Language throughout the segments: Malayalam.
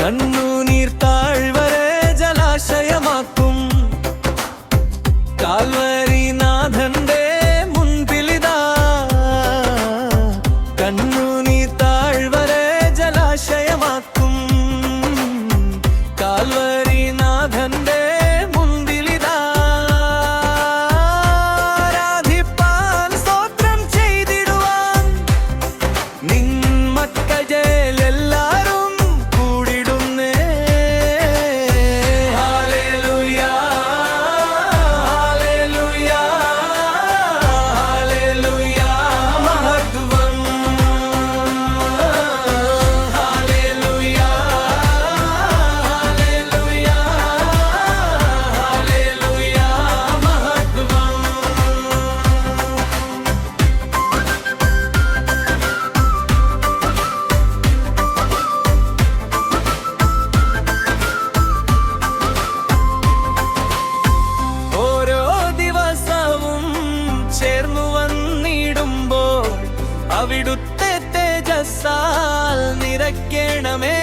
കണ്ണു നീർ താഴ്വരെ ജലാശയമാക്കും. കാൽവരിനാഥന്റെ മുൻപിലിതാ. കണ്ണു അവിടുത്തെ തേജസ്സാൽ നിറയ്ക്കണമേ.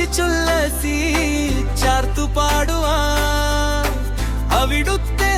ആശിച്ചുല്ലസി ചാർത്തു പാടുവാ അവിടുത്തെ